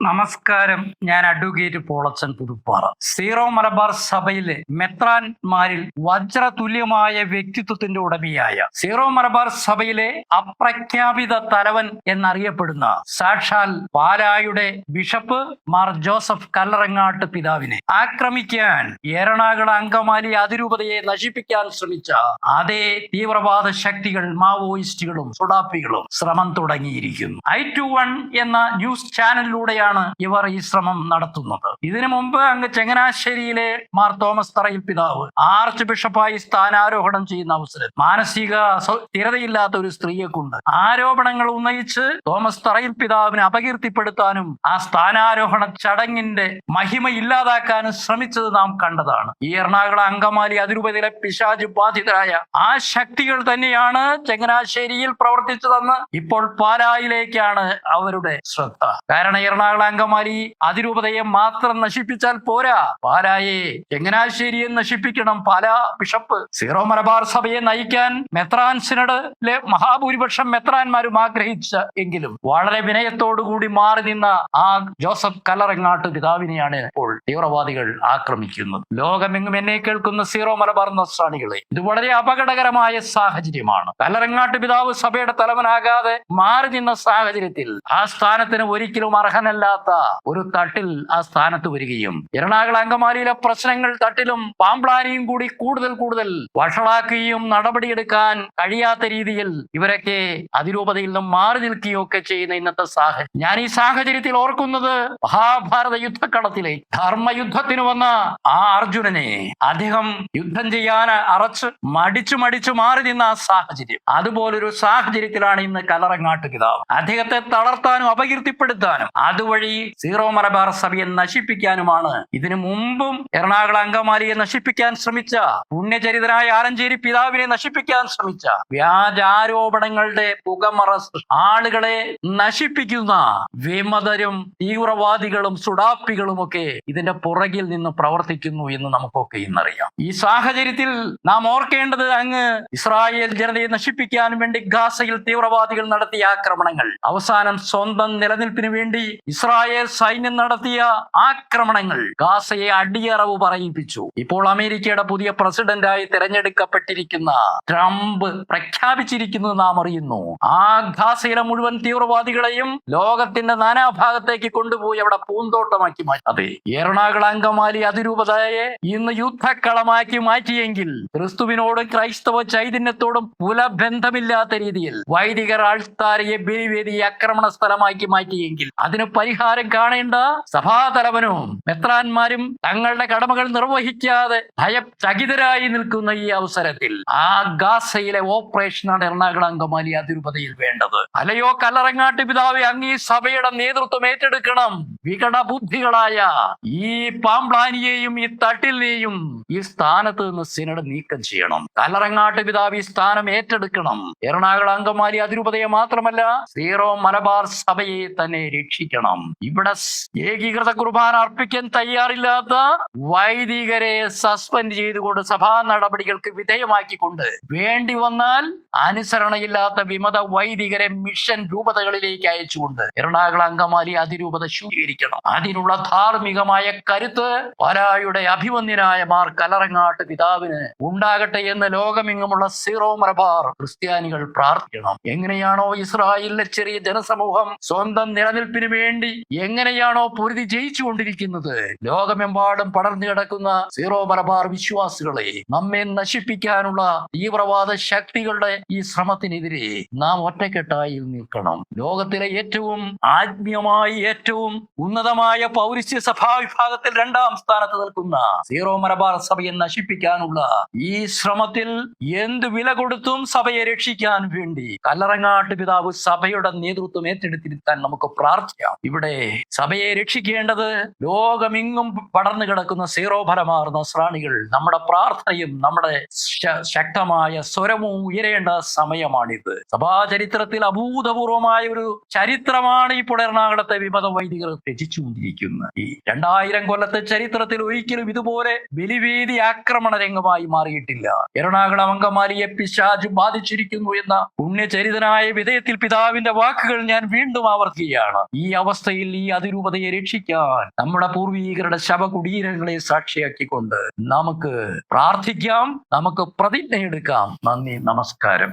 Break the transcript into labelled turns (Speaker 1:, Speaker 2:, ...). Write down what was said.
Speaker 1: നമസ്കാരം. ഞാൻ advocate Polachan Puthuppara. Syro Malabar സഭയിലെ മെത്രാൻമാരിൽ വജ്രതുല്യമായ വ്യക്തിത്വത്തിന്റെ ഉടമയായ സീറോ മലബാർ സഭയിലെ അപ്രഖ്യാപിത തലവൻ എന്നറിയപ്പെടുന്ന സാക്ഷാൽ പാലായുടെ ബിഷപ്പ് മാർ ജോസഫ് കല്ലറങ്ങാട്ട് പിതാവിനെ ആക്രമിക്കാൻ എറണാകുള അങ്കമാലി അതിരൂപതയെ നശിപ്പിക്കാൻ ശ്രമിച്ച അതേ തീവ്രവാദ ശക്തികൾ മാവോയിസ്റ്റുകളും സുഡാപ്പികളും ശ്രമം തുടങ്ങിയിരിക്കുന്നു. ഐ ടു വൺ എന്ന ന്യൂസ് ചാനലിലൂടെയാണ് ഇവർ ഈ ശ്രമം നടത്തുന്നത്. ഇതിനു മുമ്പ് അങ്ങ് ചങ്ങനാശ്ശേരിയിലെ മാർ തോമസ് തറയിൽ പിതാവ് ആർച്ച് ബിഷപ്പായി സ്ഥാനാരോഹണം ചെയ്യുന്ന അവസരം മാനസിക സ്ഥിരതയില്ലാത്ത ഒരു സ്ത്രീയെ കൊണ്ട് ആരോപണങ്ങൾ ഉന്നയിച്ച് തോമസ് തറയിൽ പിതാവിനെ അപകീർത്തിപ്പെടുത്താനും ആ സ്ഥാനാരോഹണ ചടങ്ങിന്റെ മഹിമ ഇല്ലാതാക്കാനും ശ്രമിച്ചത് നാം കണ്ടതാണ്. ഈ എറണാകുളം അങ്കമാലി അതിരൂപതയിലെ പിശാജ് ബാധിതരായ ആ ശക്തികൾ തന്നെയാണ് ചങ്ങനാശ്ശേരിയിൽ പ്രവർത്തിച്ചതെന്ന് ഇപ്പോൾ പാലായിലേക്കാണ് അവരുടെ ശ്രദ്ധ. കാരണം എറണാകുളം അങ്കമാലി അതിരൂപതയെ മാത്രം നശിപ്പിച്ചാൽ പോരാ. പാലായെ ചങ്ങനാശ്ശേരിയെ നശിപ്പിക്കണം പാലാ ബിഷപ്പ്. സീറോ മലബാർ സഭയെ നയിക്കാൻ മെത്രാൻ സിനഡിലെ മഹാഭൂരിപക്ഷം മെത്രാന്മാരും ആഗ്രഹിച്ച എങ്കിലും വളരെ വിനയത്തോടുകൂടി മാറി നിന്ന ആ ജോസഫ് കലറങ്ങാട്ട് പിതാവിനെയാണ് ഇപ്പോൾ തീവ്രവാദികൾ ആക്രമിക്കുന്നത്. ലോകമെങ്ങും എന്നെ കേൾക്കുന്ന സീറോ മലബാർ നസ്രാണികളെ ഇത് വളരെ അപകടകരമായ സാഹചര്യമാണ്. കലറങ്ങാട്ട് പിതാവ് സഭയുടെ തലവനാകാതെ മാറി നിന്ന സാഹചര്യത്തിൽ ആ സ്ഥാനത്തിന് ഒരിക്കലും അർഹനല്ലാത്ത ഒരു തട്ടിൽ ആ സ്ഥാനത്ത് വരികയും എറണാകുളം അങ്കമാലിയിലെ പ്രശ്നങ്ങൾ തട്ടിലും പാമ്പ്ലാനിയും കൂടി കൂടുതൽ കൂടുതൽ വഷളാക്കുകയും നടപടിയെടുക്കാൻ കഴിയാത്ത രീതിയിൽ ഇവരൊക്കെ അതിരൂപതയിൽ നിന്നും മാറി നിൽക്കുകയൊക്കെ ചെയ്യുന്ന ഇന്നത്തെ സാഹചര്യം ഞാൻ ഈ സാഹചര്യത്തിൽ ഓർക്കുന്നത് മഹാഭാരത യുദ്ധക്കളത്തിലെ ധർമ്മയുദ്ധത്തിന് വന്ന ആ അർജുനനെ അദ്ദേഹം യുദ്ധം ചെയ്യാൻ അറച്ച് മടിച്ചു മടിച്ചു മാറി നിന്ന ആ സാഹചര്യം. അതുപോലൊരു സാഹചര്യത്തിലാണ് ഇന്ന് കലറങ്ങാട്ട് കിതാവ് അദ്ദേഹത്തെ തളർത്താനും അപകീർത്തിപ്പെടുത്താനും. അതുവഴി സീറോ മലബാർ സഭയെ നശിപ്പിക്കാനുമാണ്. ഇതിനു മുമ്പും എറണാകുളം അങ്കമാലിയെ നശിപ്പിക്കാൻ ശ്രമിച്ച പുണ്യചരിതനായ ആലഞ്ചേരി പിതാവിനെ നശിപ്പിക്കാൻ ശ്രമിച്ച വ്യാജാരോപണങ്ങളുടെ പുകമറ ആളുകളെ നശിപ്പിക്കുന്ന വിമതരും തീവ്രവാദികളും സുഡാപ്പികളും ഒക്കെ ഇതിന്റെ പുറകിൽ നിന്ന് പ്രവർത്തിക്കുന്നു എന്ന് നമുക്കൊക്കെ ഇന്നറിയാം. ഈ സാഹചര്യത്തിൽ നാം ഓർക്കേണ്ടത് അങ്ങ് ഇസ്രായേൽ ജനതയെ നശിപ്പിക്കാൻ വേണ്ടി ഗാസയിൽ തീവ്രവാദികൾ നടത്തിയ ആക്രമണങ്ങൾ. അവസാനം സ്വന്തം നിലനിൽപ്പിന് വേണ്ടി ഇസ്രായേൽ സൈന്യം നടത്തിയ ആക്രമണങ്ങൾ ഗാസയെ അടിയറവ് പറയിപ്പിച്ചു. ഇപ്പോൾ അമേരിക്കയുടെ പുതിയ പ്രസിഡന്റായി തിരഞ്ഞെടുക്കപ്പെട്ടിരിക്കുന്ന ട്രംപ് പ്രഖ്യാപിച്ചിരിക്കുന്നത് നാം അറിയുന്നു. ആ ഗാസയിലെ മുഴുവൻ തീവ്രവാദികളെയും ലോകത്തിന്റെ നാനാഭാഗത്തേക്ക് കൊണ്ടുപോയി അവിടെ പൂന്തോട്ടമാക്കി മാറ്റി. അതെ എറണാകുളം അങ്കമാലി അതിരൂപതയെ ഇന്ന് യുദ്ധക്കളമാക്കി മാറ്റിയെങ്കിൽ ക്രിസ്തുവിനോടും ക്രൈസ്തവ ചൈതന്യത്തോടും പുലബന്ധമില്ലാത്ത രീതിയിൽ വൈദികർ ആൾത്താരയെ ബലിവേദി ആക്രമണ സ്ഥലമാക്കി മാറ്റിയെങ്കിൽ അതിന് പരിഹാരം കാണേണ്ട സഭാതലവനും മെത്രാന്മാരും തങ്ങളുടെ കടമകൾ നിർവഹിക്കാതെ ഭയചകിതരായി നിൽക്കുന്ന ഈ അവസരത്തിൽ ആ ഗാസയിലെ ഓപ്പറേഷനാണ് എറണാകുളം അങ്കമാലി അതിരൂപതയിൽ വേണ്ടത്. അലയോ കല്ലറങ്ങാട്ട് പിതാവെ അങ്ങീ സഭയുടെ നേതൃത്വം ഏറ്റെടുക്കണം. വികട ബുദ്ധികളായ ഈ പാമ്പ്ലാനിയെയും ഈ തട്ടിലിനെയും ഈ സ്ഥാനത്ത് നിന്ന് സിനഡ് നീക്കം ചെയ്യണം. കല്ലറങ്ങാട്ട് പിതാവ് ഈ സ്ഥാനം ഏറ്റെടുക്കണം. എറണാകുളം അങ്കമാലി അതിരൂപതയെ മാത്രമല്ല സീറോ മലബാർ സഭയെ തന്നെ രക്ഷിക്കണം. ഇവിടെ ഏകീകൃത കുർബാന അർപ്പിക്കാൻ തയ്യാറില്ലാത്ത വൈദികരെ സസ്പെൻഡ് ചെയ്തുകൊണ്ട് സഭാ നടപടികൾക്ക് വിധേയമാക്കിക്കൊണ്ട് വേണ്ടി വന്നാൽ അനുസരണയില്ലാത്ത വിമത വൈദികരെ മിഷൻ രൂപതകളിലേക്ക് അയച്ചുകൊണ്ട് എറണാകുളം അങ്കമാലി അതിരൂപത ശൂചീകരിക്കണം അതിനുള്ള ധാർമ്മികമായ കരുത്ത് വരായുടെ അഭിമന്യനായ മാർ കലറങ്ങാട്ട് പിതാവിന് ഉണ്ടാകട്ടെ എന്ന് ലോകമെങ്ങുമുള്ള സീറോ മലബാർ ക്രിസ്ത്യാനികൾ പ്രാർത്ഥിക്കണം. എങ്ങനെയാണോ ഇസ്രായേലിലെ ചെറിയ ജനസമൂഹം സ്വന്തം നിലനിൽപ്പിന് വേണ്ടി എങ്ങനെയാണോ പൊരുതി ജയിച്ചുകൊണ്ടിരിക്കുന്നത് ലോകമെമ്പാടും പടർന്നു കിടക്കുന്ന സീറോ മലബാർ വിശ്വാസികളെ നമ്മെ നശിപ്പിക്കാനുള്ള തീവ്രവാദ ശക്തികളുടെ ഈ ശ്രമത്തിനെതിരെ നാം ഒറ്റക്കെട്ടായി നിൽക്കണം. ലോകത്തിലെ ഏറ്റവും ആത്മീയമായി ഏറ്റവും ഉന്നതമായ പൗരസ്ത്യ സഭാ വിഭാഗത്തിൽ രണ്ടാം സ്ഥാനത്ത് നിൽക്കുന്ന സീറോ മലബാർ സഭയെ നശിപ്പിക്കാനുള്ള ഈ ശ്രമത്തിൽ എന്ത് വില കൊടുത്തും സഭയെ രക്ഷിക്കാൻ വേണ്ടി കല്ലറങ്ങാട്ട് പിതാവ് സഭയുടെ നേതൃത്വം ഏറ്റെടുത്തിരുത്താൻ നമുക്ക് പ്രാർത്ഥിക്കാം. ഇവിടെ സഭയെ രക്ഷിക്കേണ്ടത് ലോകമെങ്ങും പടർന്നു കിടക്കുന്ന സീറോ ഫലമാർന്ന നസ്രാണികൾ നമ്മുടെ പ്രാർത്ഥനയും നമ്മുടെ ശക്തമായ സ്വരവും ഉയരേണ്ട സമയമാണിത്. സഭാ ചരിത്രത്തിൽ അഭൂതപൂർവമായ ഒരു ചരിത്രമാണ് ഇപ്പോൾ എറണാകുളത്തെ വിമത വൈദികർ രചിച്ചുകൊണ്ടിരിക്കുന്ന ഈ രണ്ടായിരം കൊല്ലത്തെ ചരിത്രത്തിൽ ഒരിക്കലും ഇതുപോലെ ബലിവേദി ആക്രമണ രംഗമായി മാറിയിട്ടില്ല. എറണാകുളം അങ്കമാലിയെ പിശാജ് ബാധിച്ചിരിക്കുന്നു എന്ന പുണ്യചരിതനായ വിധേയത്തിൽ പിതാവിന്റെ വാക്കുകൾ ഞാൻ വീണ്ടും ആവർത്തിക്കുകയാണ്. ഈ അവസ്ഥയിൽ ഈ അതിരൂപതയെ രക്ഷിക്കാൻ നമ്മുടെ പൂർവീകരുടെ ശവകുടീരങ്ങളെ സാക്ഷിയാക്കിക്കൊണ്ട് നമുക്ക് പ്രാർത്ഥിക്കാം നമുക്ക് പ്രതിജ്ഞയെടുക്കാം. നന്ദി നമസ്കാരം.